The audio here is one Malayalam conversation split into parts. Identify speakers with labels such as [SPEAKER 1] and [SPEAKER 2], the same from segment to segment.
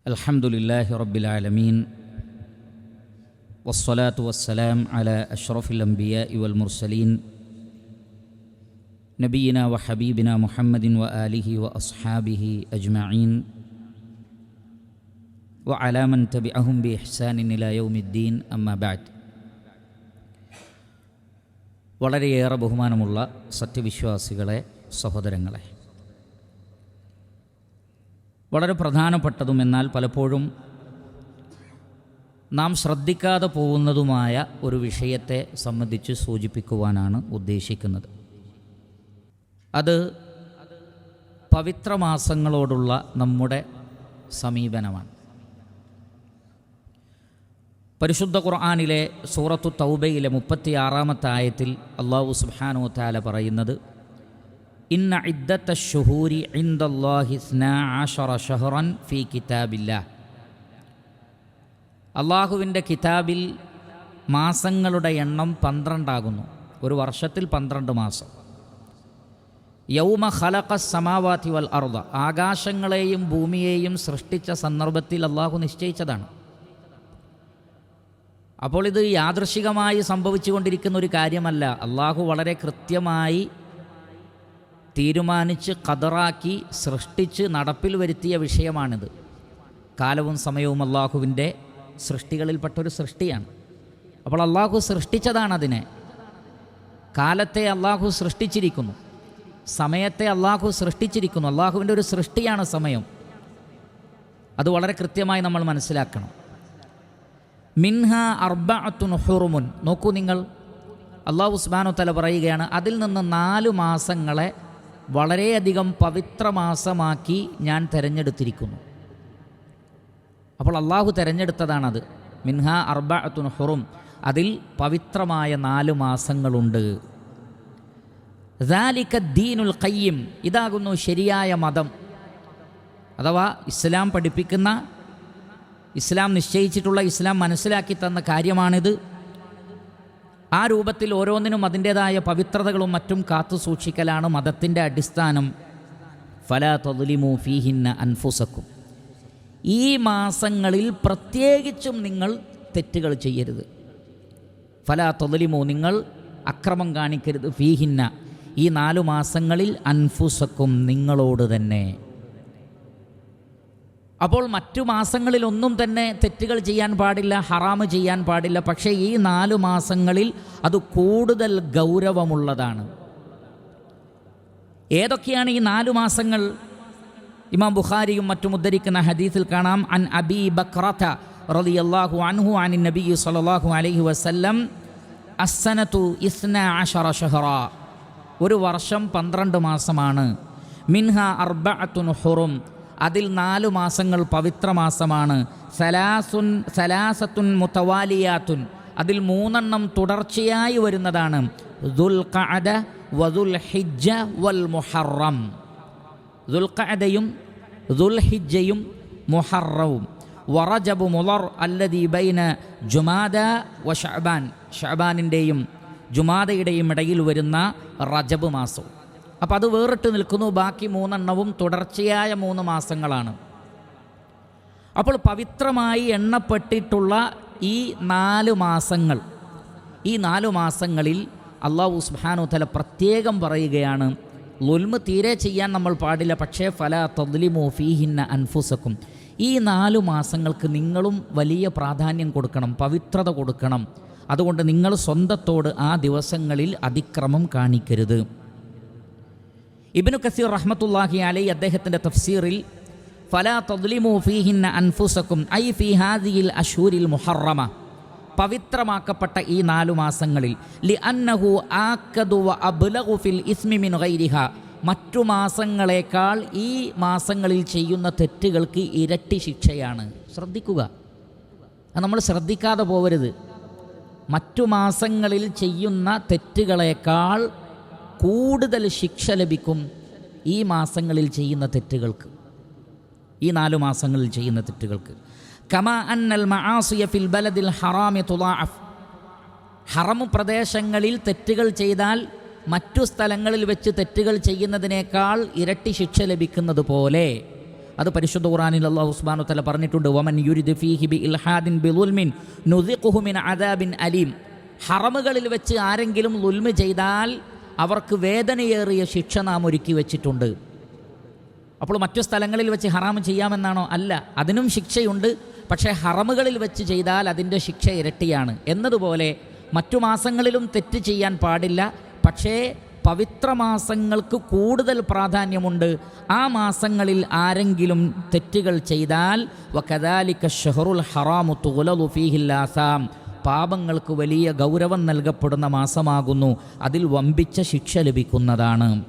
[SPEAKER 1] الحمد لله رب العالمين والصلاة والسلام على أشرف الأنبياء والمرسلين نبينا وحبيبنا محمد وآله وأصحابه أجمعين وعلى من تبعهم بإحسان إلى يوم الدين أما بعد വളരെയേറെ ബഹുമാനമുള്ള സത്യവിശ്വാസികളെ സഹോദരങ്ങളെ വളരെ പ്രധാനപ്പെട്ടതും എന്നാൽ പലപ്പോഴും നാം ശ്രദ്ധിക്കാതെ പോകുന്നതുമായ ഒരു വിഷയത്തെ സംബന്ധിച്ച് സൂചിപ്പിക്കുവാനാണ് ഉദ്ദേശിക്കുന്നത്. അത് പവിത്രമാസങ്ങളോടുള്ള നമ്മുടെ സമീപനമാണ്. പരിശുദ്ധ ഖുർആാനിലെ സൂറത്തു തൗബയിലെ മുപ്പത്തിയാറാമത്തെ ആയത്തിൽ അള്ളാഹു സുബാനോ താല പറയുന്നത് ഇന്ന ഇദ്ദത്ത ഷുഹൂരി ഷഹറൻ ഫി കിതാബില്ല അള്ളാഹുവിന്റെ കിതാബിൽ മാസങ്ങളുടെ എണ്ണം പന്ത്രണ്ടാകുന്നു. ഒരു വർഷത്തിൽ പന്ത്രണ്ട് മാസം. യൗമ ഖലഖ സമാവാതി വൽ അർദ. ആകാശങ്ങളെയും ഭൂമിയെയും സൃഷ്ടിച്ച സന്ദർഭത്തിൽ അള്ളാഹു നിശ്ചയിച്ചതാണ്. അപ്പോൾ ഇത് യാദൃശികമായി സംഭവിച്ചുകൊണ്ടിരിക്കുന്ന ഒരു കാര്യമല്ല. അള്ളാഹു വളരെ കൃത്യമായി തീരുമാനിച്ച് കതറാക്കി സൃഷ്ടിച്ച് നടപ്പിൽ വരുത്തിയ വിഷയമാണിത്. കാലവും സമയവും അള്ളാഹുവിന്റെ സൃഷ്ടികളിൽപ്പെട്ടൊരു സൃഷ്ടിയാണ്. അപ്പോൾ അള്ളാഹു സൃഷ്ടിച്ചതാണ് അതിനെ കാലത്തെ അള്ളാഹു സൃഷ്ടിച്ചിരിക്കുന്നു. സമയത്തെ അള്ളാഹു സൃഷ്ടിച്ചിരിക്കുന്നു. അള്ളാഹുവിന്റെ ഒരു സൃഷ്ടിയാണ് സമയം. അത് വളരെ കൃത്യമായി നമ്മൾ മനസ്സിലാക്കണം. മിൻഹ അർബഅത്തുൻ ഹുറുമുൻ. നോക്കൂ നിങ്ങൾ. അള്ളാഹു ഉസ്മാനു തല പറയുകയാണ് അതിൽ നിന്ന് നാല് മാസങ്ങളെ വളരെയധികം പവിത്ര മാസമാക്കി ഞാൻ തിരഞ്ഞെടുത്തിരിക്കുന്നു. അപ്പോൾ അള്ളാഹു തിരഞ്ഞെടുത്തതാണത്. മിൻഹ അർബഅത്തുൻ ഹുറും. അതിൽ പവിത്രമായ നാല് മാസങ്ങളുണ്ട്. ദാലിക ദീനുൽ ഖയ്യിം. ഇതാകുന്നു ശരിയായ മതം. അഥവാ ഇസ്ലാം പഠിപ്പിക്കുന്ന ഇസ്ലാം നിശ്ചയിച്ചിട്ടുള്ള ഇസ്ലാം മനസ്സിലാക്കി തന്ന കാര്യമാണിത്. ആ രൂപത്തിൽ ഓരോന്നിനും അതിന്റേതായ പവിത്രതകളും മറ്റും കാത്തു സൂക്ഷിക്കലാണ് മതത്തിന്റെ അടിസ്ഥാനം. ഫല തൊതുലിമു ഫീഹിന്ന അൻഫുസക്കും. ഈ മാസങ്ങളിൽ പ്രത്യേകിച്ചും നിങ്ങൾ തെറ്റുകൾ ചെയ്യരുത്. ഫല തൊതുലിമു നിങ്ങൾ അക്രമം കാണിക്കരുത് ഫീഹിന്ന. ഈ നാലു മാസങ്ങളിൽ അൻഫുസക്കും നിങ്ങളോട് തന്നെ. അപ്പോൾ മറ്റു മാസങ്ങളിലൊന്നും തന്നെ തെറ്റുകൾ ചെയ്യാൻ പാടില്ല ഹറാമ് ചെയ്യാൻ പാടില്ല. പക്ഷേ ഈ നാലു മാസങ്ങളിൽ അത് കൂടുതൽ ഗൗരവമുള്ളതാണ്. ഏതൊക്കെയാണ് ഈ നാലു മാസങ്ങൾ? ഇമാം ബുഖാരിയും മറ്റും ഉദ്ധരിക്കുന്ന ഹദീസിൽ കാണാം അൻ അബി ബക്രത അള്ളാഹു അൻഹു അനി നബി സലാഹു അലൈഹി വസല്ലം അസ്സനത്തു ഇസ്ന ആഷറ ഷഹറ. ഒരു വർഷം പന്ത്രണ്ട് മാസമാണ്. മിൻഹ അർബഅത്തുൻ ഹുറും അതിൽ നാലു മാസങ്ങൾ പവിത്രമാസമാണ്. സലാസുൻ സലാസത്തുൻ മുത്തവാലിയാത്തുൻ അതിൽ മൂന്നെണ്ണം തുടർച്ചയായി വരുന്നതാണ്. ദുൽഖഅദ വദുൽ ഹിജ്ജ വൽ മുഹറം. ദുൽഹിജ്ജയും മുഹറവും. വറജബു മുലർ അല്ലദീ ബൈന ജുമാദ വ ഷഅബാൻ. ഷഅബാനിന്റെയും ജുമാദയുടെയും ഇടയിൽ വരുന്ന റജബ് മാസവും അപ്പോൾ അത് വേറിട്ട് നിൽക്കുന്നു. ബാക്കി മൂന്നെണ്ണവും തുടർച്ചയായ മൂന്ന് മാസങ്ങളാണ്. അപ്പോൾ പവിത്രമായി എണ്ണപ്പെട്ടിട്ടുള്ള ഈ നാല് മാസങ്ങൾ ഈ നാല് മാസങ്ങളിൽ അള്ളാഹു സുബ്ഹാനു തല പ്രത്യേകം പറയുകയാണ് ലുൽമ് തീരെ ചെയ്യാൻ നമ്മൾ പാടില്ല പക്ഷേ ഫല തദ്ലിമോ ഫീഹിന്ന അൻഫുസക്കും. ഈ നാലു മാസങ്ങൾക്ക് നിങ്ങളും വലിയ പ്രാധാന്യം കൊടുക്കണം പവിത്രത കൊടുക്കണം. അതുകൊണ്ട് നിങ്ങൾ സ്വന്തത്തോട് ആ ദിവസങ്ങളിൽ അതിക്രമം കാണിക്കരുത്. ഇബ്നു കസീർ റഹ്മത്തുല്ലാഹി അലൈ അദ്ദേഹത്തിന്റെ തഫ്സീറിൽ ഫലാ തദ്ലിമു ഫീഹിന്ന അൻഫുസക്കും ഐ ഫി ഹാദിയിൽ അഷൂരിൽ മുഹറമ പവിത്രമാക്കപ്പെട്ട ഈ നാലു മാസങ്ങളിൽ ലി അന്നഹു ആക്കതു വ ഫിൽ ഇസ്മി മിൻ ഗൈരിഹ മറ്റു മാസങ്ങളെക്കാൾ ഈ മാസങ്ങളിൽ ചെയ്യുന്ന തെറ്റുകൾക്ക് ഇരട്ടി ശിക്ഷയാണ്. ശ്രദ്ധിക്കുക. അത് നമ്മൾ ശ്രദ്ധിക്കാതെ പോവരുത്. മറ്റു മാസങ്ങളിൽ ചെയ്യുന്ന തെറ്റുകളേക്കാൾ കൂടുതൽ ശിക്ഷ ലഭിക്കും ഈ മാസങ്ങളിൽ ചെയ്യുന്ന തെറ്റുകൾക്ക്. ഈ നാലു മാസങ്ങളിൽ ചെയ്യുന്ന തെറ്റുകൾക്ക്. കമാ അന്നൽ മആസിയ ഫിൽ ബലദിൽ ഹറാമി തുലാഅഫ് ഹറമു പ്രദേശങ്ങളിൽ തെറ്റുകൾ ചെയ്താൽ മറ്റു സ്ഥലങ്ങളിൽ വെച്ച് തെറ്റുകൾ ചെയ്യുന്നതിനേക്കാൾ ഇരട്ടി ശിക്ഷ ലഭിക്കുന്നത് പോലെ. അത് പരിശുദ്ധ ഖുറാനിൽ അള്ളാഹു ഉസ്മാനു തല പറഞ്ഞിട്ടുണ്ട്. വമൻ യുരിദ് ഫീഹി ബി ഇൽഹാദിൻ ബിളുൽമിൻ നുദിഖുഹു മിൻ അദാബിൻ അലീം. ഹറമുകളിൽ വെച്ച് ആരെങ്കിലും ലുൽമ ചെയ്താൽ അവർക്ക് വേദനയേറിയ ശിക്ഷ നാം ഒരുക്കി വെച്ചിട്ടുണ്ട്. അപ്പോൾ മറ്റു സ്ഥലങ്ങളിൽ വെച്ച് ഹറാം ചെയ്യാമെന്നാണോ? അല്ല അതിനും ശിക്ഷയുണ്ട്. പക്ഷേ ഹറമുകളിൽ വെച്ച് ചെയ്താൽ അതിന്റെ ശിക്ഷ ഇരട്ടിയാണ്. എന്നതുപോലെ മറ്റു മാസങ്ങളിലും തെറ്റ് ചെയ്യാൻ പാടില്ല. പക്ഷേ പവിത്ര മാസങ്ങൾക്ക് കൂടുതൽ പ്രാധാന്യമുണ്ട്. ആ മാസങ്ങളിൽ ആരെങ്കിലും തെറ്റുകൾ ചെയ്താൽ വകദാലിക ഷെഹറുൽ ഹറാമു തുലു ഫീഹില്ലാസാം പാപങ്ങൾക്ക് വലിയ ഗൗരവം നൽകപ്പെടുന്ന മാസമാകുന്നു. അതിൽ വമ്പിച്ച ശിക്ഷ ലഭിക്കുന്നതാണ്.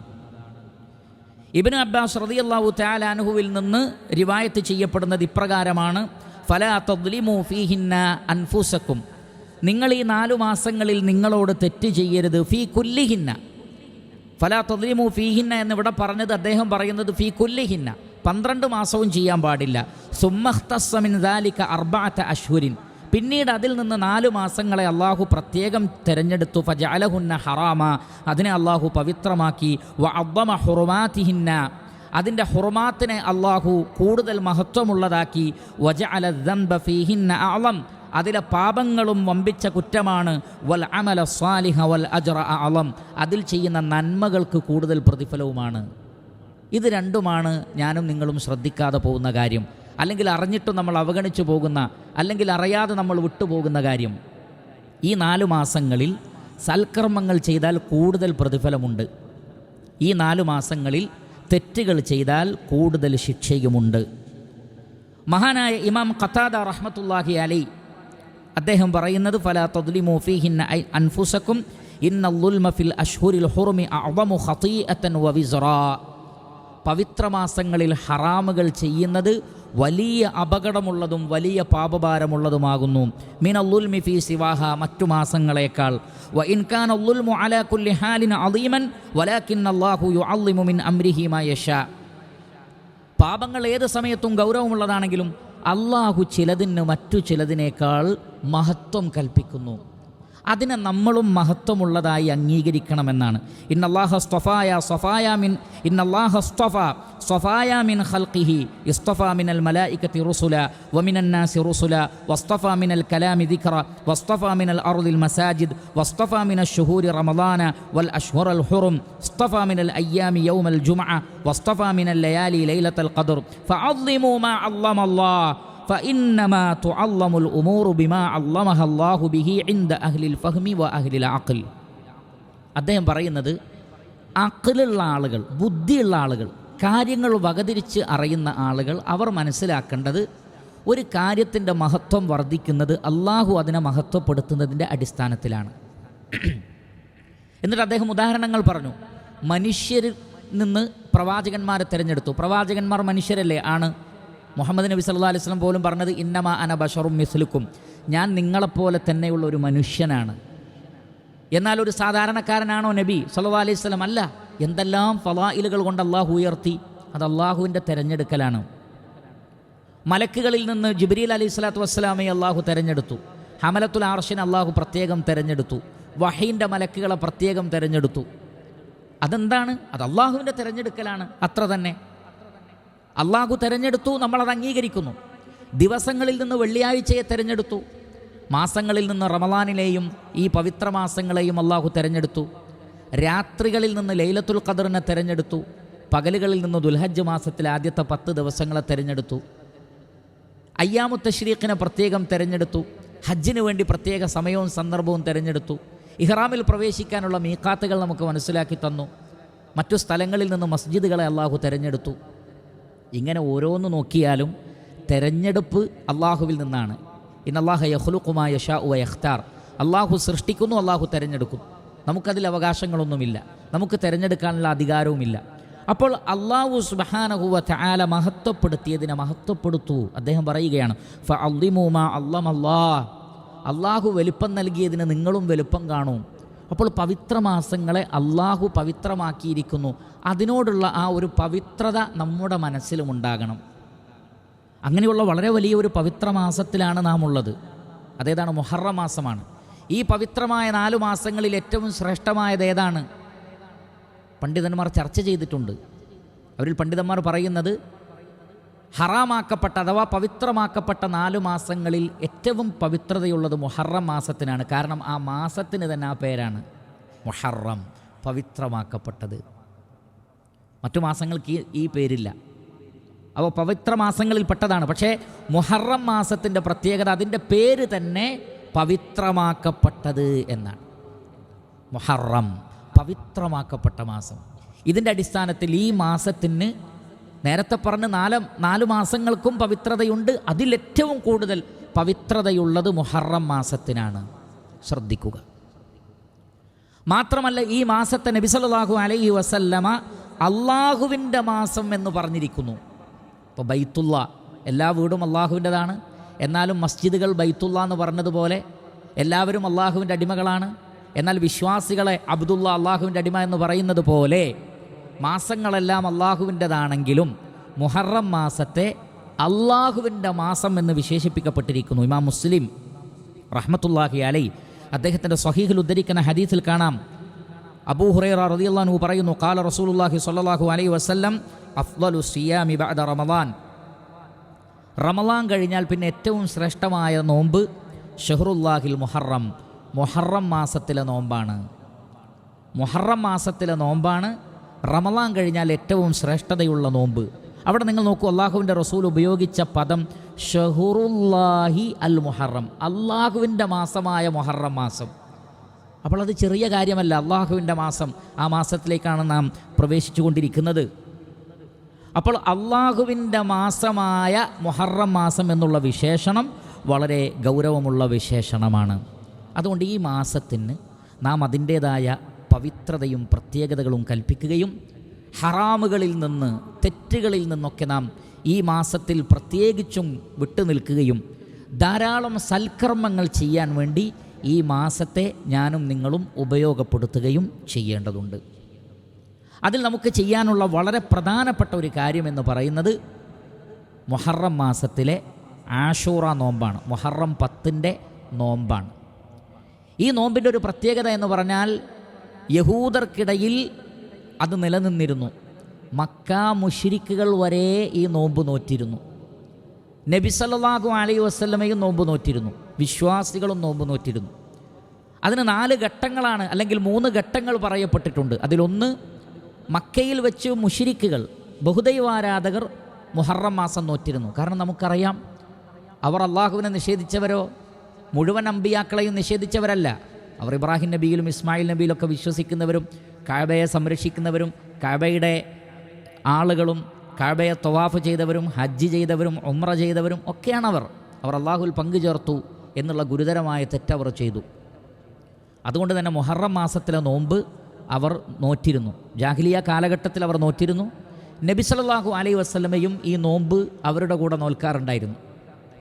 [SPEAKER 1] ഇബിന് അബ്ബാസ് റളിയല്ലാഹു തആല അൻഹുവിൽ നിന്ന് റിവായത്ത് ചെയ്യപ്പെടുന്നത് ഇപ്രകാരമാണ്. ഫലാ തദ്ലിമു ഫീഹിന്ന അൻഫൂസക്കും. നിങ്ങൾ ഈ നാലു മാസങ്ങളിൽ നിങ്ങളോട് തെറ്റ് ചെയ്യരുത്. ഫീ കുല്ലിഹിന്ന. ഫലാ തദ്ലിമു ഫീഹിന്ന എന്നിവിടെ പറഞ്ഞത് അദ്ദേഹം പറയുന്നത് ഫീ കുല്ലിഹിന്ന. പന്ത്രണ്ട് മാസവും ചെയ്യാൻ പാടില്ല. സുമ്മഖ്തസ്സമിൻ ദാലിക അർബഅത അശ്ഹുരിൻ. പിന്നീട് അതിൽ നിന്ന് നാല് മാസങ്ങളെ അള്ളാഹു പ്രത്യേകം തിരഞ്ഞെടുത്തു. ഫജഅലഹുന്ന ഹറാമ. അതിനെ അള്ളാഹു പവിത്രമാക്കി. വ അബ്ബമ ഹുറുമാതിഹിന്ന അതിന്റെ ഹുറുമാത്തിനെ അള്ളാഹു കൂടുതൽ മഹത്വമുള്ളതാക്കി. വജ അല ദംബ ഫീഹിന്ന അളം അതിലെ പാപങ്ങളും വമ്പിച്ച കുറ്റമാണ്. വൽ അമല സ്വാലിഹ വൽ അജ്റ അളം അതിൽ ചെയ്യുന്ന നന്മകൾക്ക് കൂടുതൽ പ്രതിഫലവുമാണ്. ഇത് രണ്ടുമാണ് ഞാനും നിങ്ങളും ശ്രദ്ധിക്കാതെ പോകുന്ന കാര്യം. അല്ലെങ്കിൽ അറിഞ്ഞിട്ടും നമ്മൾ അവഗണിച്ചു പോകുന്ന അല്ലെങ്കിൽ അറിയാതെ നമ്മൾ വിട്ടുപോകുന്ന കാര്യം. ഈ നാലു മാസങ്ങളിൽ സൽക്കർമ്മങ്ങൾ ചെയ്താൽ കൂടുതൽ പ്രതിഫലമുണ്ട്. ഈ നാലു മാസങ്ങളിൽ തെറ്റുകൾ ചെയ്താൽ കൂടുതൽ ശിക്ഷയുമുണ്ട്. മഹാനായ ഇമാം ഖത്താദ റഹ്മത്തുല്ലാഹി അലി അദ്ദേഹം പറയുന്നത് ഫല തദ്ലിമു ഫീഹിന്ന അൻഫുസക്കും ഇന്ന ഫിൽ അഷ്ഹുരിൽ ഹുറുമി അഅ്വമു വവിസറ പവിത്ര മാസങ്ങളിൽ ഹറാമുകൾ ചെയ്യുന്നത് വലിയ അപകടമുള്ളതും വലിയ പാപഭാരമുള്ളതുമാകുന്നു. മിനല്ലുൽമി ഫി സിവാഹ മറ്റു മാസങ്ങളേക്കാൾ. വ ഇൻകാൻ അല്ലുൽമു അലാ കുല്ലി ഹാലിൻ അലീമൻ വലാക്കിൻ യു യുഅല്ലിമു മിൻ അംരിഹി മാ യശാ. പാപങ്ങൾ ഏത് സമയത്തും ഗൗരവമുള്ളതാണെങ്കിലും അള്ളാഹു ചിലതിന് മറ്റു ചിലതിനേക്കാൾ മഹത്വം കൽപ്പിക്കുന്നു. അതിനെ നമ്മളും മഹത്വമുള്ളതായി അംഗീകരിക്കണമെന്നാണ് ഇന്നല്ലാഹ സ്തൊഫായ സൊഫായാമിൻ ഇന്നല്ലാഹ സ്തൊഫ സൊഫായാമിൻ ഹൽക്കിഹി ഇസ്തൊഫാമിൻ അൽ മലായിക്കത്തി റുസുല വമിനന്നാസി റുസുല വസ്തഫാമിൻ അൽ കലാമി ദിഖറ വസ്തഫാമിൻ അൽ അറുദിൽ മസാജിദ് വസ്തഫാമിൻ അൽ ഷുഹൂരി റമദാന വൽ അഷ്ഹുർ അൽ ഹുറും വസ്തഫാമിൻ അൽ അയ്യാമി യൗമൽ ജുമഅ വസ്തഫാമിൻ അൽ ലയാലി ലൈലത്തൽ ഖദർ ഫഅظിമു മാ അള്ളമല്ലാഹ് فإنما تعلم الأمور بما علمها الله به عند أهل الفهم وأهل العقل അദ്ദേഹം പറയുന്നത് അക്കിലുള്ള ആളുകൾ ബുദ്ധിയുള്ള ആളുകൾ കാര്യങ്ങൾ വകതിരിച്ച് അറിയുന്ന ആളുകൾ അവർ മനസ്സിലാക്കേണ്ടത് ഒരു കാര്യത്തിൻ്റെ മഹത്വം വർദ്ധിക്കുന്നത് അള്ളാഹു അതിനെ മഹത്വപ്പെടുത്തുന്നതിൻ്റെ അടിസ്ഥാനത്തിലാണ് എന്നിട്ട് അദ്ദേഹം ഉദാഹരണങ്ങൾ പറഞ്ഞു മനുഷ്യരിൽ നിന്ന് പ്രവാചകന്മാരെ തിരഞ്ഞെടുത്തു പ്രവാചകന്മാർ മനുഷ്യരല്ലേ ആണ് മുഹമ്മദ് നബി സല്ലാ അലൈഹി സ്വലം പോലും പറഞ്ഞത് ഇന്നമ അന ബഷറും മിസ്ലുക്കും. ഞാൻ നിങ്ങളെപ്പോലെ തന്നെയുള്ള ഒരു മനുഷ്യനാണ്. എന്നാൽ ഒരു സാധാരണക്കാരനാണോ നബി സല്ലാ അലൈഹി സ്വലം അല്ല. എന്തെല്ലാം ഫലായിലുകൾ കൊണ്ട് അള്ളാഹു ഉയർത്തി അത് അള്ളാഹുവിന്റെ തിരഞ്ഞെടുക്കലാണ്. മലക്കുകളിൽ നിന്ന് ജിബ്രീൽ അലൈഹി സ്വലാത്തു വസ്സലാമെ അള്ളാഹു തിരഞ്ഞെടുത്തു. ഹമലത്തുൽ ആർഷിനെ അള്ളാഹു പ്രത്യേകം തിരഞ്ഞെടുത്തു. വഹീന്റെ മലക്കുകളെ പ്രത്യേകം തിരഞ്ഞെടുത്തു. അതെന്താണ്? അത് അള്ളാഹുവിന്റെ തിരഞ്ഞെടുക്കലാണ്. അത്ര തന്നെ. അള്ളാഹു തിരഞ്ഞെടുത്തു നമ്മളത് അംഗീകരിക്കുന്നു. ദിവസങ്ങളിൽ നിന്ന് വെള്ളിയാഴ്ചയെ തിരഞ്ഞെടുത്തു. മാസങ്ങളിൽ നിന്ന് റമലാനിലെയും ഈ പവിത്ര മാസങ്ങളെയും അള്ളാഹു തിരഞ്ഞെടുത്തു. രാത്രികളിൽ നിന്ന് ലൈലത്തുൽ ഖദറിനെ തിരഞ്ഞെടുത്തു. പകലുകളിൽ നിന്ന് ദുൽഹജ്ജ് മാസത്തിലെ ആദ്യത്തെ പത്ത് ദിവസങ്ങളെ തിരഞ്ഞെടുത്തു. അയ്യാമു തഷ്രീഖിനെ പ്രത്യേകം തിരഞ്ഞെടുത്തു. ഹജ്ജിന് വേണ്ടി പ്രത്യേക സമയവും സന്ദർഭവും തിരഞ്ഞെടുത്തു. ഇഹ്റാമിൽ പ്രവേശിക്കാനുള്ള മീക്കാത്തുകൾ നമുക്ക് മനസ്സിലാക്കി തന്നു. മറ്റു സ്ഥലങ്ങളിൽ നിന്ന് മസ്ജിദുകളെ അള്ളാഹു തിരഞ്ഞെടുത്തു. ഇങ്ങനെ ഓരോന്ന് നോക്കിയാലും തെരഞ്ഞെടുപ്പ് അള്ളാഹുവിൽ നിന്നാണ്. ഇന്ന് അള്ളാഹു യഹ്ലുഖുമാ യഷാ ഉ യഖ്താർ. അള്ളാഹു സൃഷ്ടിക്കുന്നു അള്ളാഹു തിരഞ്ഞെടുക്കും. നമുക്കതിൽ അവകാശങ്ങളൊന്നുമില്ല. നമുക്ക് തിരഞ്ഞെടുക്കാനുള്ള അധികാരവുമില്ല. അപ്പോൾ അള്ളാഹു സുബഹാനഹുവ ചാല മഹത്വപ്പെടുത്തിയതിനെ മഹത്വപ്പെടുത്തു. അദ്ദേഹം പറയുകയാണ് ഫ അള്ളിമൂമ അള്ളമല്ലാ അള്ളാഹു വലിപ്പം നൽകിയതിന് നിങ്ങളും വലിപ്പം കാണൂ. അപ്പോൾ പവിത്രമാസങ്ങളെ അള്ളാഹു പവിത്രമാക്കിയിരിക്കുന്നു. അതിനോടുള്ള ആ ഒരു പവിത്രത നമ്മുടെ മനസ്സിലും ഉണ്ടാകണം. അങ്ങനെയുള്ള വളരെ വലിയ ഒരു പവിത്ര മാസത്തിലാണ് നാം ഉള്ളത് അതേതാണ് മൊഹറ മാസമാണ്. ഈ പവിത്രമായ നാലു മാസങ്ങളിൽ ഏറ്റവും ശ്രേഷ്ഠമായത് ഏതാണ്? പണ്ഡിതന്മാർ ചർച്ച ചെയ്തിട്ടുണ്ട്. അവരിൽ പണ്ഡിതന്മാർ പറയുന്നത് ഹറാമാക്കപ്പെട്ട അഥവാ പവിത്രമാക്കപ്പെട്ട നാലു മാസങ്ങളിൽ ഏറ്റവും പവിത്രതയുള്ളത് മുഹറം മാസത്തിനാണ്. കാരണം ആ മാസത്തിന് തന്നെ ആ പേരാണ് മുഹറം പവിത്രമാക്കപ്പെട്ടത്. മറ്റു മാസങ്ങൾക്ക് ഈ പേരില്ല. അപ്പോൾ പവിത്ര മാസങ്ങളിൽ പെട്ടതാണ്. പക്ഷേ മുഹറം മാസത്തിന്റെ പ്രത്യേകത അതിന്റെ പേര് തന്നെ പവിത്രമാക്കപ്പെട്ടത് എന്നാണ്. മുഹറം പവിത്രമാക്കപ്പെട്ട മാസം. ഇതിന്റെ അടിസ്ഥാനത്തിൽ ഈ മാസത്തിന് നേരത്തെ പറഞ്ഞ് നാല് നാല് മാസങ്ങൾക്കും പവിത്രതയുണ്ട്. അതിലേറ്റവും കൂടുതൽ പവിത്രതയുള്ളത് മുഹറം മാസത്തിനാണ്. ശ്രദ്ധിക്കുക. മാത്രമല്ല ഈ മാസത്തെ നബിസല്ലാഹു അലൈഹി വസല്ലമ അള്ളാഹുവിന്റെ മാസം എന്ന് പറഞ്ഞിരിക്കുന്നു. ഇപ്പോൾ ബൈത്തുള്ള എല്ലാ വീടും അള്ളാഹുവിന്റെതാണ് എന്നാലും മസ്ജിദുകൾ ബൈത്തുള്ള എന്ന് പറഞ്ഞതുപോലെ എല്ലാവരും അള്ളാഹുവിന്റെ അടിമകളാണ്. എന്നാൽ വിശ്വാസികളെ അബ്ദുള്ള അള്ളാഹുവിന്റെ അടിമ എന്ന് പറയുന്നത് പോലെ മാസങ്ങളെല്ലാം അള്ളാഹുവിന്റെതാണെങ്കിലും മുഹറം മാസത്തെ അള്ളാഹുവിന്റെ മാസം എന്ന് വിശേഷിപ്പിക്കപ്പെട്ടിരിക്കുന്നു. ഇമാം മുസ്ലിം റഹ്മത്തുല്ലാഹി അലൈ അദ്ദേഹത്തിന്റെ സഹീഹിൽ ഉദ്ധരിക്കുന്ന ഹദീസിൽ കാണാം. അബൂ ഹുറൈറ റളിയല്ലാഹു പറയുന്നു കാല റസൂലുല്ലാഹി സ്വല്ലല്ലാഹു അലൈഹി വസല്ലം അഫ്ളലു സിയാമി ബഅദ റമദാൻ. റമളാൻ കഴിഞ്ഞാൽ പിന്നെ ഏറ്റവും ശ്രേഷ്ഠമായ നോമ്പ് ഷഹറുല്ലാഹിൽ മുഹറം. മുഹറം മാസത്തിലെ നോമ്പാണ്. മുഹറം മാസത്തിലെ നോമ്പാണ് റമളാൻ കഴിഞ്ഞാൽ ഏറ്റവും ശ്രേഷ്ഠതയുള്ള നോമ്പ്. അവിടെ നിങ്ങൾ നോക്കൂ അള്ളാഹുവിന്റെ റസൂൽ ഉപയോഗിച്ച പദം ഷഹുറുല്ലാഹി അൽ മുഹറം. അള്ളാഹുവിന്റെ മാസമായ മുഹറം മാസം. അപ്പോൾ അത് ചെറിയ കാര്യമല്ല അള്ളാഹുവിന്റെ മാസം. ആ മാസത്തിലേക്കാണ് നാം പ്രവേശിച്ചു കൊണ്ടിരിക്കുന്നത് അപ്പോൾ അള്ളാഹുവിന്റെ മാസമായ മുഹറം മാസം എന്നുള്ള വിശേഷണം വളരെ ഗൗരവമുള്ള വിശേഷണമാണ്. അതുകൊണ്ട് ഈ മാസത്തിന് നാം അതിന്റേതായ പവിത്രതയും പ്രത്യേകതകളും കൽപ്പിക്കുകയും ഹറാമുകളിൽ നിന്ന് തെറ്റുകളിൽ നിന്നൊക്കെ നാം ഈ മാസത്തിൽ പ്രത്യേകിച്ചും വിട്ടുനിൽക്കുകയും ധാരാളം സൽക്കർമ്മങ്ങൾ ചെയ്യാൻ വേണ്ടി ഈ മാസത്തെ ഞാനും നിങ്ങളും ഉപയോഗപ്പെടുത്തുകയും ചെയ്യേണ്ടതുണ്ട്. അതിൽ നമുക്ക് ചെയ്യാനുള്ള വളരെ പ്രധാനപ്പെട്ട ഒരു കാര്യമെന്ന് പറയുന്നത് മുഹറം മാസത്തിലെ ആഷൂറ നോമ്പാണ്. മുഹറം പത്തിന്റെ നോമ്പാണ്. ഈ നോമ്പിന്റെ ഒരു പ്രത്യേകത എന്ന് പറഞ്ഞാൽ യഹൂദർക്കിടയിൽ അത് നിലനിന്നിരുന്നു. മക്ക മുഷിരിക്കുകൾ വരെ ഈ നോമ്പ് നോറ്റിരുന്നു. നബി സല്ലല്ലാഹു അലൈഹി വസ്ലമയും നോമ്പ് നോറ്റിരുന്നു. വിശ്വാസികളും നോമ്പ് നോറ്റിരുന്നു. അതിന് നാല് ഘട്ടങ്ങളാണ് അല്ലെങ്കിൽ മൂന്ന് ഘട്ടങ്ങൾ പറയപ്പെട്ടിട്ടുണ്ട്. അതിലൊന്ന് മക്കയിൽ വെച്ച് മുഷിരിക്കുകൾ ബഹുദൈവാരാധകർ മുഹറം മാസം നോറ്റിരുന്നു. കാരണം നമുക്കറിയാം അവർ അള്ളാഹുവിനെ നിഷേധിച്ചവരോ മുഴുവൻ അമ്പിയാക്കളെയും നിഷേധിച്ചവരല്ല. അവർ ഇബ്രാഹിം നബിയിലും ഇസ്മായിൽ നബിയിലൊക്കെ വിശ്വസിക്കുന്നവരും കാബയെ സംരക്ഷിക്കുന്നവരും കാബയുടെ ആളുകളും കാബയെ തവാഫ് ചെയ്തവരും ഹജ്ജ് ചെയ്തവരും ഉമ്ര ചെയ്തവരും ഒക്കെയാണവർ. അവർ അള്ളാഹുൽ പങ്കുചേർത്തു എന്നുള്ള ഗുരുതരമായ തെറ്റവർ ചെയ്തു. അതുകൊണ്ട് തന്നെ മുഹറം മാസത്തിലെ നോമ്പ് അവർ നോറ്റിരുന്നു. ജാഹ്ലിയ കാലഘട്ടത്തിൽ അവർ നോറ്റിരുന്നു. നബി സല്ലല്ലാഹു അലൈ വസ്ലമയും ഈ നോമ്പ് അവരുടെ കൂടെ നോൽക്കാറുണ്ടായിരുന്നു.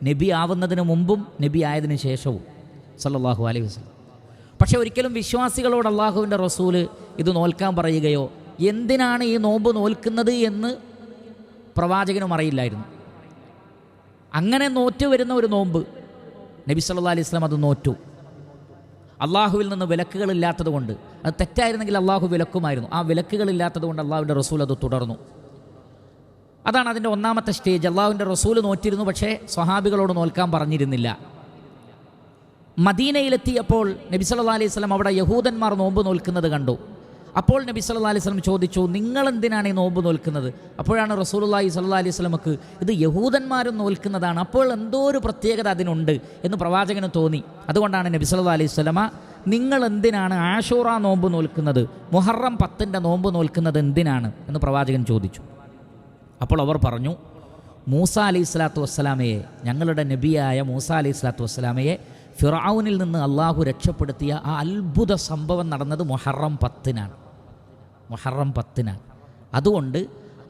[SPEAKER 1] നബി ആവുന്നതിന് മുമ്പും നബി ആയതിനു ശേഷവും സല്ലല്ലാഹു അലൈഹി വസ്ലം പക്ഷേ ഒരിക്കലും വിശ്വാസികളോട് അള്ളാഹുവിന്റെ റസൂൽ ഇത് നോൽക്കാൻ പറയുകയോ എന്തിനാണ് ഈ നോമ്പ് നോൽക്കുന്നത് എന്ന് പ്രവാചകനും അറിയില്ലായിരുന്നു. അങ്ങനെ നോറ്റു വരുന്ന ഒരു നോമ്പ് നബി സല്ലാ അലൈഹി സ്വലം അത് നോറ്റു. അള്ളാഹുവിൽ നിന്ന് വിലക്കുകളില്ലാത്തത് കൊണ്ട് അത് തെറ്റായിരുന്നെങ്കിൽ അള്ളാഹു വിലക്കുമായിരുന്നു. ആ വിലക്കുകളില്ലാത്തത് കൊണ്ട് അള്ളാഹുവിന്റെ റസൂൽ അത് തുടർന്നു. അതാണ് അതിന്റെ ഒന്നാമത്തെ സ്റ്റേജ്. അള്ളാഹുവിന്റെ റസൂൽ നോറ്റിരുന്നു പക്ഷേ സ്വഹാബികളോട് നോൽക്കാൻ പറഞ്ഞിരുന്നില്ല. മദീനയിലെത്തിയപ്പോൾ നബി സല്ലാ അലൈഹി സ്വലം അവിടെ യഹൂദന്മാർ നോമ്പ് നോൽക്കുന്നത് കണ്ടു. അപ്പോൾ നബി സല്ലാ അലൈഹി സ്വലം ചോദിച്ചു നിങ്ങൾ എന്തിനാണ് ഈ നോമ്പ് നോൽക്കുന്നത്? അപ്പോഴാണ് റസൂലുള്ളാഹി സല്ലാ അലൈഹി സ്വലമക്ക് ഇത് യഹൂദന്മാരും നോൽക്കുന്നതാണ്. അപ്പോൾ എന്തോ ഒരു പ്രത്യേകത അതിനുണ്ട് എന്ന് പ്രവാചകന് തോന്നി. അതുകൊണ്ടാണ് നബി സല്ലാ അലൈഹി സ്വലമ നിങ്ങൾ എന്തിനാണ് ആഷൂറ നോമ്പ് നോൽക്കുന്നത്? മുഹറം പത്തിന്റെ നോമ്പ് നോൽക്കുന്നത് എന്തിനാണ്? എന്ന് പ്രവാചകൻ ചോദിച്ചു. അപ്പോൾ അവർ പറഞ്ഞു മൂസ അലൈഹി സ്വലാത്തു വസ്സലാമയെ ഞങ്ങളുടെ നബിയായ മൂസ അലൈഹി സ്വലാത്തു വസ്സലാമയെ ഫിറാവുനിൽ നിന്ന് അള്ളാഹു രക്ഷപ്പെടുത്തിയ ആ അത്ഭുത സംഭവം നടന്നത് മൊഹറം പത്തിനാണ്. മൊഹറം പത്തിനാണ്. അതുകൊണ്ട്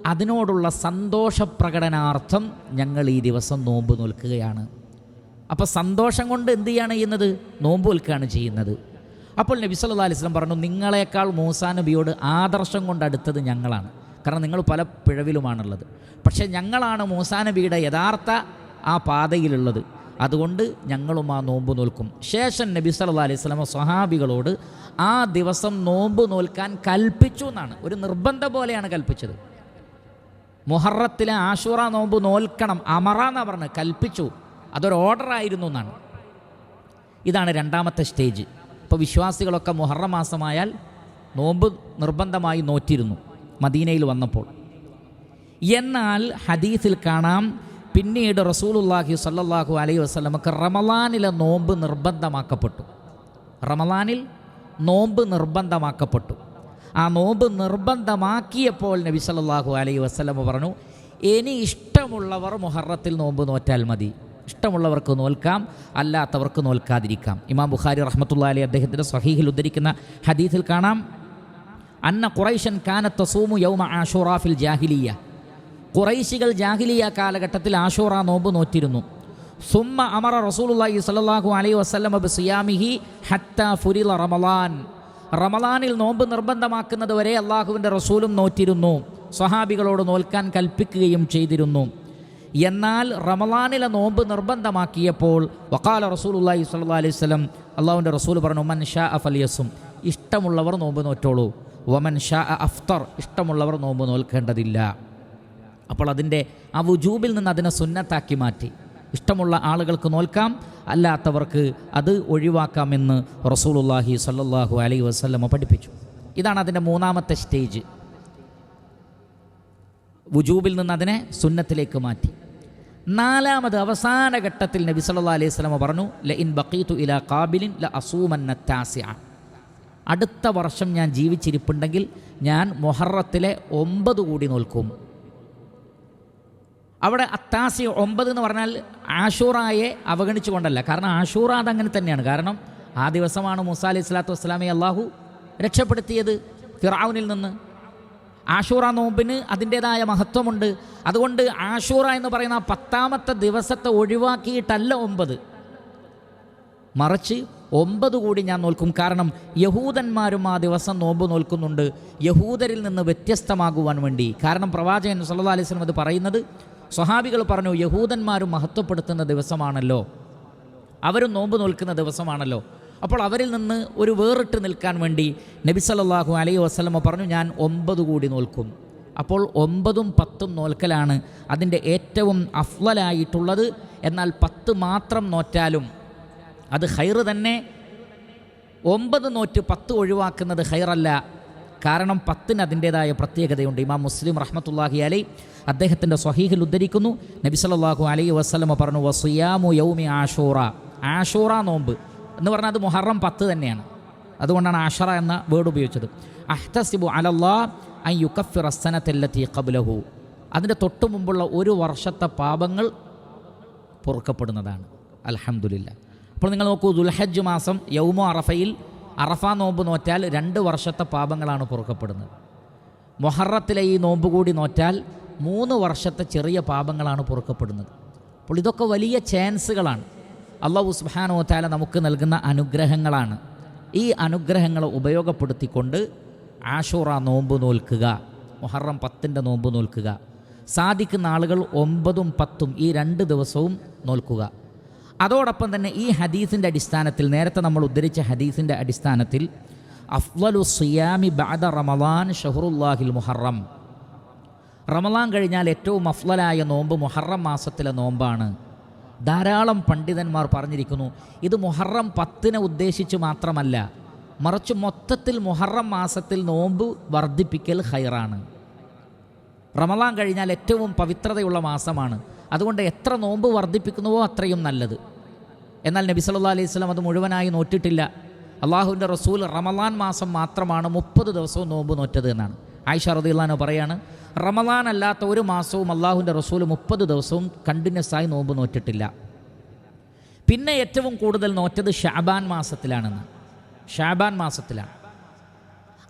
[SPEAKER 1] അതിനോടുള്ള സന്തോഷപ്രകടനാർത്ഥം ഞങ്ങൾ ഈ ദിവസം നോമ്പ് നോൽക്കുകയാണ്. അപ്പോൾ സന്തോഷം കൊണ്ട് എന്ത് ചെയ്യാണ് ചെയ്യുന്നത്? നോമ്പ് നോൽക്കുകയാണ് ചെയ്യുന്നത്. അപ്പോൾ നബി സല്ലാ അലൈഹി വസല്ലം പറഞ്ഞു നിങ്ങളെക്കാൾ മൂസാ നബിയോട് ആദർശം കൊണ്ട് അടുത്തത് ഞങ്ങളാണ്. കാരണം നിങ്ങൾ പല പിഴവിലുമാണുള്ളത്. പക്ഷേ ഞങ്ങളാണ് മൂസാ നബിയുടെ യഥാർത്ഥ ആ പാതയിലുള്ളത്. അതുകൊണ്ട് ഞങ്ങളും ആ നോമ്പ് നോൽക്കും. ശേഷം നബി സല്ലാ അലൈഹി സ്വലാമ സ്വഹാബികളോട് ആ ദിവസം നോമ്പ് നോൽക്കാൻ കൽപ്പിച്ചു എന്നാണ്. ഒരു നിർബന്ധം പോലെയാണ് കൽപ്പിച്ചത്. മുഹറത്തിലെ ആഷൂറ നോമ്പ് നോൽക്കണം അമറ എന്ന് പറഞ്ഞത് കൽപ്പിച്ചു. അതൊരു ഓർഡർ ആയിരുന്നു എന്നാണ്. ഇതാണ് രണ്ടാമത്തെ സ്റ്റേജ് ഇപ്പോൾ വിശ്വാസികളൊക്കെ മുഹറം മാസമായാൽ നോമ്പ് നിർബന്ധമായി നോറ്റിരുന്നു മദീനയിൽ വന്നപ്പോൾ. എന്നാൽ ഹദീസിൽ കാണാം പിന്നീട് റസൂലുല്ലാഹി സല്ലാഹു അലൈ വസ്ലമക്ക് റമലാനിലെ നോമ്പ് നിർബന്ധമാക്കപ്പെട്ടു. റമലാനിൽ നോമ്പ് നിർബന്ധമാക്കപ്പെട്ടു. ആ നോമ്പ് നിർബന്ധമാക്കിയപ്പോൾ നബി സല്ലാഹു അലൈ വസ്ലമ പറഞ്ഞു ഇനി ഇഷ്ടമുള്ളവർ മുഹറത്തിൽ നോമ്പ് നോറ്റാൽ മതി. ഇഷ്ടമുള്ളവർക്ക് നോൽക്കാം അല്ലാത്തവർക്ക് നോൽക്കാതിരിക്കാം. ഇമാം ബുഖാരി റഹ്മത്തുള്ള അലി അദ്ദേഹത്തിന്റെ സഹീഹിൽ ഉദ്ധരിക്കുന്ന ഹദീസിൽ കാണാം അന്ന കുറൈഷൻ കാനത്തസൂമു യൗമ ആഷുറാഫിൽ ജാഹിലിയ ഖുറൈശികൾ ജാഹിലിയ കാലഘട്ടത്തിൽ ആഷൂറ നോമ്പ് നോറ്റിരുന്നു. സുമ്മ അമറ റസൂലുള്ളാഹി അലൈ വസ്ലം അബ് സിയാമിഹി ഹത്ത ഫുരില റമലാൻ റമലാനിൽ നോമ്പ് നിർബന്ധമാക്കുന്നത് വരെ അള്ളാഹുവിന്റെ റസൂലും നോറ്റിരുന്നു. സ്വഹാബികളോട് നോൽക്കാൻ കൽപ്പിക്കുകയും ചെയ്തിരുന്നു. എന്നാൽ റമലാനിലെ നോമ്പ് നിർബന്ധമാക്കിയപ്പോൾ വക്കാല റസൂലുള്ളാഹി സ്വല്ലല്ലാഹു അലൈഹി വസല്ലം അള്ളാഹുവിന്റെ റസൂൽ പറഞ്ഞു മൻ ഷാ അഫലിയസും ഇഷ്ടമുള്ളവർ നോമ്പ് നോറ്റോളൂ. വമൻ ഷാ അഫ്തർ. ഇഷ്ടമുള്ളവർ നോമ്പ് നോൽക്കേണ്ടതില്ല. അപ്പോൾ അതിന്റെ ആ വുജൂബിൽ നിന്ന് അതിനെ സുന്നത്താക്കി മാറ്റി. ഇഷ്ടമുള്ള ആളുകൾക്ക് നോൽക്കാം അല്ലാത്തവർക്ക് അത് ഒഴിവാക്കാമെന്ന് റസൂലുള്ളാഹി സല്ലാഹു അലൈ വസ്ലമ പഠിപ്പിച്ചു. ഇതാണ് അതിന്റെ മൂന്നാമത്തെ സ്റ്റേജ്. വുജൂബിൽ നിന്ന് അതിനെ സുന്നത്തിലേക്ക് മാറ്റി. നാലാമത് അവസാന ഘട്ടത്തിൽ നബി സല്ലാ അലൈഹി സ്വലമ പറഞ്ഞു ല ഇൻ ബക്കീത്തു ഇല കാബിലിൻ ല അസൂമന്ന അടുത്ത വർഷം ഞാൻ ജീവിച്ചിരിപ്പുണ്ടെങ്കിൽ ഞാൻ മൊഹറത്തിലെ ഒമ്പത് കൂടി നോൽക്കും. അവിടെ അത്താസി ഒമ്പത് എന്ന് പറഞ്ഞാൽ ആഷൂറായെ അവഗണിച്ചുകൊണ്ടല്ല. കാരണം ആഷൂറ അതങ്ങനെ തന്നെയാണ്. കാരണം ആ ദിവസമാണ് മൂസ അലി സ്വലാത്തു വസ്സലാമെ അള്ളാഹു രക്ഷപ്പെടുത്തിയത് ഫിറാവുനിൽ നിന്ന്. ആഷൂറ നോമ്പിന് അതിന്റേതായ മഹത്വമുണ്ട്. അതുകൊണ്ട് ആഷൂറ എന്ന് പറയുന്ന പത്താമത്തെ ദിവസത്തെ ഒഴിവാക്കിയിട്ടല്ല ഒമ്പത്. മറിച്ച് ഒമ്പത് കൂടി ഞാൻ നോൽക്കും. കാരണം യഹൂദന്മാരും ആ ദിവസം നോമ്പ് നോൽക്കുന്നുണ്ട്. യഹൂദരിൽ നിന്ന് വ്യത്യസ്തമാകുവാൻ വേണ്ടി. കാരണം പ്രവാചകൻ സല്ലാ അലൈഹി അത് പറയുന്നത് സ്വഹാബികൾ പറഞ്ഞു യഹൂദന്മാരും മഹത്വപ്പെടുത്തുന്ന ദിവസമാണല്ലോ. അവരും നോമ്പ് നോൽക്കുന്ന ദിവസമാണല്ലോ. അപ്പോൾ അവരിൽ നിന്ന് ഒരു വേറിട്ട് നിൽക്കാൻ വേണ്ടി നബി സല്ലല്ലാഹു അലൈഹി വസ്ലമ പറഞ്ഞു ഞാൻ ഒമ്പത് കൂടി നോൽക്കും. അപ്പോൾ ഒമ്പതും പത്തും നോൽക്കലാണ് അതിന്റെ ഏറ്റവും അഫ്വലായിട്ടുള്ളത് എന്നാൽ പത്ത് മാത്രം നോറ്റാലും അത് ഹൈറ് തന്നെ. ഒമ്പത് നോറ്റ് പത്ത് ഒഴിവാക്കുന്നത് ഹൈറല്ല കാരണം പത്തിന് അതിന്റേതായ പ്രത്യേകതയുണ്ട്. ഇമാം മുസ്ലിം റഹ്മത്തുല്ലാഹി അലൈ അദ്ദേഹത്തിന്റെ സ്വഹീഹിൽ ഉദ്ധരിക്കുന്നു. നബി സല്ലല്ലാഹു അലൈഹി വസ്ലമ പറഞ്ഞു വസിയാമു യൗമി ആഷൂറ. ആഷൂറ നോമ്പ് എന്ന് പറഞ്ഞാൽ അത് മുഹറം പത്ത് തന്നെയാണ്. അതുകൊണ്ടാണ് ആഷറ എന്ന വേർഡ് ഉപയോഗിച്ചത്. അഹ്തസിബു അലല്ലാ ഐ യുക്കഫിർ അസ്സനത്തെല്ലത്തി കബുലഹു അതിന്റെ തൊട്ട് മുമ്പുള്ള ഒരു വർഷത്തെ പാപങ്ങൾ പൊറുക്കപ്പെടുന്നതാണ്. അൽഹംദുലില്ല. അപ്പോൾ നിങ്ങൾ നോക്കൂ ദുൽഹജ് മാസം യൗമോ അറഫയിൽ അറഫ നോമ്പ് നോറ്റാൽ രണ്ട് വർഷത്തെ പാപങ്ങളാണ് പൊറുക്കപ്പെടുന്നത്. മൊഹറത്തിലെ ഈ നോമ്പ് കൂടി നോറ്റാൽ മൂന്ന് വർഷത്തെ ചെറിയ പാപങ്ങളാണ് പൊറുക്കപ്പെടുന്നത്. അപ്പോൾ ഇതൊക്കെ വലിയ ചാൻസുകളാണ്. അള്ളാഹു സുബാനോത്താല നമുക്ക് നൽകുന്ന അനുഗ്രഹങ്ങളാണ്. ഈ അനുഗ്രഹങ്ങൾ ഉപയോഗപ്പെടുത്തിക്കൊണ്ട് ആഷൂറ നോമ്പ് നോൽക്കുക മുഹറം പത്തിന്റെ നോമ്പ് നോൽക്കുക സാധിക്കുന്ന ആളുകൾ ഒമ്പതും പത്തും ഈ രണ്ട് ദിവസവും നോൽക്കുക. അതോടൊപ്പം തന്നെ ഈ ഹദീസിന്റെ അടിസ്ഥാനത്തിൽ നേരത്തെ നമ്മൾ ഉദ്ധരിച്ച ഹദീസിന്റെ അടിസ്ഥാനത്തിൽ അഫ്വലു സിയാമി ബഅദ റമദാൻ ഷഹറുല്ലാഹിൽ മുഹറം. റമദാൻ കഴിഞ്ഞാൽ ഏറ്റവും അഫ്ലലായ നോമ്പ് മുഹറം മാസത്തിലെ നോമ്പാണ്. ധാരാളം പണ്ഡിതന്മാർ പറഞ്ഞിരിക്കുന്നു ഇത് മുഹറം പത്തിനെ ഉദ്ദേശിച്ച് മാത്രമല്ല മറിച്ച് മൊത്തത്തിൽ മുഹറം മാസത്തിൽ നോമ്പ് വർദ്ധിപ്പിക്കൽ ഹൈറാണ് റമലാൻ കഴിഞ്ഞാൽ ഏറ്റവും പവിത്രതയുള്ള മാസമാണ്. അതുകൊണ്ട് എത്ര നോമ്പ് വർദ്ധിപ്പിക്കുന്നുവോ അത്രയും നല്ലത്. എന്നാൽ നബി സല്ലാ അലൈഹി സ്വലം അത് മുഴുവനായി നോറ്റിട്ടില്ല. അള്ളാഹുവിന്റെ റസൂൽ റമലാൻ മാസം മാത്രമാണ് മുപ്പത് ദിവസവും നോമ്പ് നോറ്റത് എന്നാണ്. ആയിഷ റദിയുള്ളാനോ പറയാണ് റമദാൻ അല്ലാത്ത ഒരു മാസവും അള്ളാഹുവിന്റെ റസൂൽ മുപ്പത് ദിവസവും കണ്ടിന്യൂസ് ആയി നോമ്പ് നോറ്റിട്ടില്ല. പിന്നെ ഏറ്റവും കൂടുതൽ നോറ്റത് ഷാബാൻ മാസത്തിലാണെന്ന്. ഷാബാൻ മാസത്തിലാണ്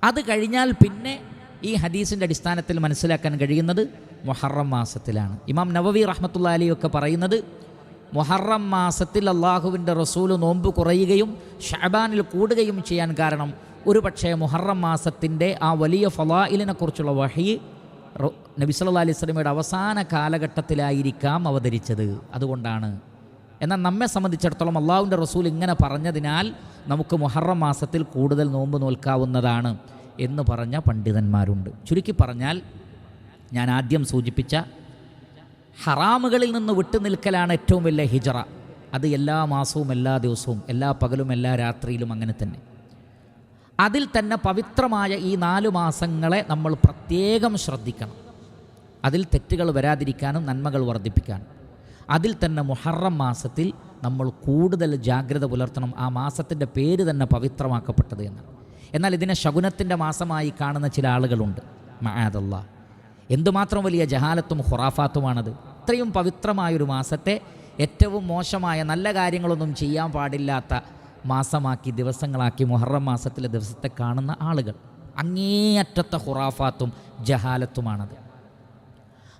[SPEAKER 1] അത് കഴിഞ്ഞാൽ പിന്നെ ഈ ഹദീസിന്റെ അടിസ്ഥാനത്തിൽ മനസ്സിലാക്കാൻ കഴിയുന്നത് മൊഹറം മാസത്തിലാണ്. ഇമാം നവവി റഹ്മത്തുള്ള അലിയൊക്കെ പറയുന്നത് മൊഹറം മാസത്തിൽ അള്ളാഹുവിന്റെ റസൂൽ നോമ്പ് കുറയുകയും ഷാബാനിൽ കൂടുകയും ചെയ്യാൻ കാരണം ഒരു പക്ഷേ മുഹറം മാസത്തിന്റെ ആ വലിയ ഫലായിലിനെ കുറിച്ചുള്ള വഹി നബി സല്ലല്ലാഹു അലൈഹി സ്വലമയുടെ അവസാന കാലഘട്ടത്തിലായിരിക്കാം അവതരിച്ചത്. അതുകൊണ്ടാണ്. എന്നാൽ നമ്മെ സംബന്ധിച്ചിടത്തോളം അള്ളാഹുവിന്റെ റസൂൽ ഇങ്ങനെ പറഞ്ഞതിനാൽ നമുക്ക് മുഹറം മാസത്തിൽ കൂടുതൽ നോമ്പ് നോൽക്കാവുന്നതാണ് എന്ന് പറഞ്ഞ പണ്ഡിതന്മാരുണ്ട്. ചുരുക്കി പറഞ്ഞാൽ ഞാൻ ആദ്യം സൂചിപ്പിച്ച ഹറാമുകളിൽ നിന്ന് വിട്ടുനിൽക്കലാണ് ഏറ്റവും വലിയ ഹിജറ. അത് എല്ലാ മാസവും എല്ലാ ദിവസവും എല്ലാ പകലും എല്ലാ രാത്രിയിലും അങ്ങനെ തന്നെ. അതിൽ തന്നെ പവിത്രമായ ഈ നാല് മാസങ്ങളെ നമ്മൾ പ്രത്യേകം ശ്രദ്ധിക്കണം. അതിൽ തെറ്റുകൾ വരാതിരിക്കാനും നന്മകൾ വർദ്ധിപ്പിക്കാനും. അതിൽ തന്നെ മുഹറം മാസത്തിൽ നമ്മൾ കൂടുതൽ ജാഗ്രത പുലർത്തണം. ആ മാസത്തിന്റെ പേര് തന്നെ പവിത്രമാക്കപ്പെട്ടത് എന്ന് എന്നാൽ ഇതിനെ ശകുനത്തിന്റെ മാസമായി കാണുന്ന ചില ആളുകളുണ്ട്. മഹാദല്ല എന്തുമാത്രം വലിയ ജഹാലത്തും ഖുറാഫാത്തുമാണത്. ഇത്രയും പവിത്രമായൊരു മാസത്തെ ഏറ്റവും മോശമായ നല്ല കാര്യങ്ങളൊന്നും ചെയ്യാൻ പാടില്ലാത്ത മാസമാക്കി ദിവസങ്ങളാക്കി മുഹറം മാസത്തിലെ ദിവസത്തെ കാണുന്ന ആളുകൾ. അങ്ങേയറ്റത്തെ ഹുറാഫാത്തും ജഹാലത്തുമാണത്.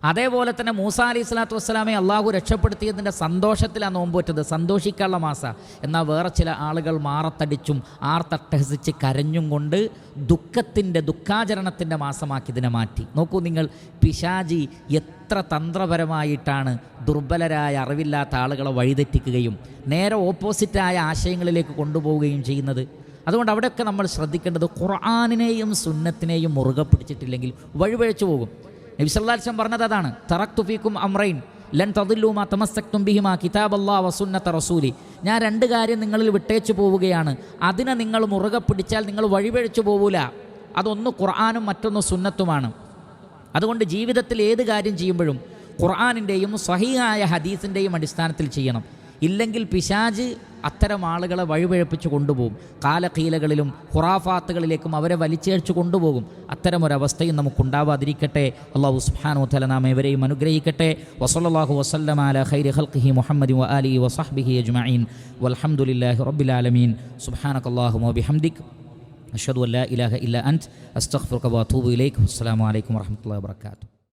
[SPEAKER 1] അതേപോലെ തന്നെ മൂസ അലി സ്വലാത്തു വസ്സലാമെ അള്ളാഹു രക്ഷപ്പെടുത്തിയതിന്റെ സന്തോഷത്തിലാണ് നോമ്പുറ്റത്. സന്തോഷിക്കാനുള്ള മാസ. എന്നാൽ വേറെ ചില ആളുകൾ മാറത്തടിച്ചും ആർത്തട്ടഹസിച്ച് കരഞ്ഞും കൊണ്ട് ദുഃഖത്തിന്റെ ദുഃഖാചരണത്തിന്റെ മാസമാക്കി ഇതിനെ മാറ്റി. നോക്കൂ നിങ്ങൾ പിശാജി എത്ര തന്ത്രപരമായിട്ടാണ് ദുർബലരായ അറിവില്ലാത്ത ആളുകളെ വഴിതെറ്റിക്കുകയും നേരെ ഓപ്പോസിറ്റായ ആശയങ്ങളിലേക്ക് കൊണ്ടുപോവുകയും ചെയ്യുന്നത്. അതുകൊണ്ട് അവിടെയൊക്കെ നമ്മൾ ശ്രദ്ധിക്കേണ്ടത് ഖുർആാനിനെയും സുന്നത്തിനെയും മുറുകെ പിടിച്ചിട്ടില്ലെങ്കിൽ വഴിപഴച്ചു പോകും. നബി സല്ലാസ്ലം പറഞ്ഞത് അതാണ്. തറക്തുഫീക്കും അമ്രൈൻ ലൻ തദില്ലൂമ തമസ്സക്തും ബിഹിമ കിതാബ് അല്ലാ വസുന്നത്ത റസൂലി. ഞാൻ രണ്ട് കാര്യം നിങ്ങളിൽ വിട്ടേച്ചു പോവുകയാണ്. അതിനെ നിങ്ങൾ മുറുകെ പിടിച്ചാൽ നിങ്ങൾ വഴിപഴച്ചു പോവൂല. അതൊന്ന് ഖുർആാനും മറ്റൊന്ന് സുന്നത്തുമാണ്. അതുകൊണ്ട് ജീവിതത്തിൽ ഏത് കാര്യം ചെയ്യുമ്പോഴും ഖുർആാനിന്റെയും സഹിയായ ഹദീസിന്റെയും അടിസ്ഥാനത്തിൽ ചെയ്യണം. ഇല്ലെങ്കിൽ പിശാജ് അത്തരം ആളുകളെ വഴിപഴപ്പിച്ച് കൊണ്ടുപോകും. കാലക്കീലകളിലും ഖുറാഫാത്തുകളിലേക്കും അവരെ വലിച്ചേഴ്ച്ചു കൊണ്ടുപോകും. അത്തരമൊരവസ്ഥയും നമുക്കുണ്ടാവാതിരിക്കട്ടെ. അള്ളാഹു സുബ്ഹാനഹു തല നാം എവരെയും അനുഗ്രഹിക്കട്ടെ. വസല്ലാഹു വസല്ലമാല ഖൈരി ഹൽഖി മുഹമ്മദി അലി വസഹ്ബിഹി അജ്മീൻ വൽഹംദുലില്ലാഹി റബ്ബിൽ ആലമീൻ. സുബ്ഹാനകല്ലാഹു വബിഹംദിക്. അഷ്ഹദു അല്ലാ ഇലാഹ ഇല്ല അൻത്. അസ്തഗ്ഫിറുക വഅതൂബു ഇലൈക്. അസ്സലാമു അലൈക്കും വറഹ്മത്തുള്ളാഹി വബറകാതുഹു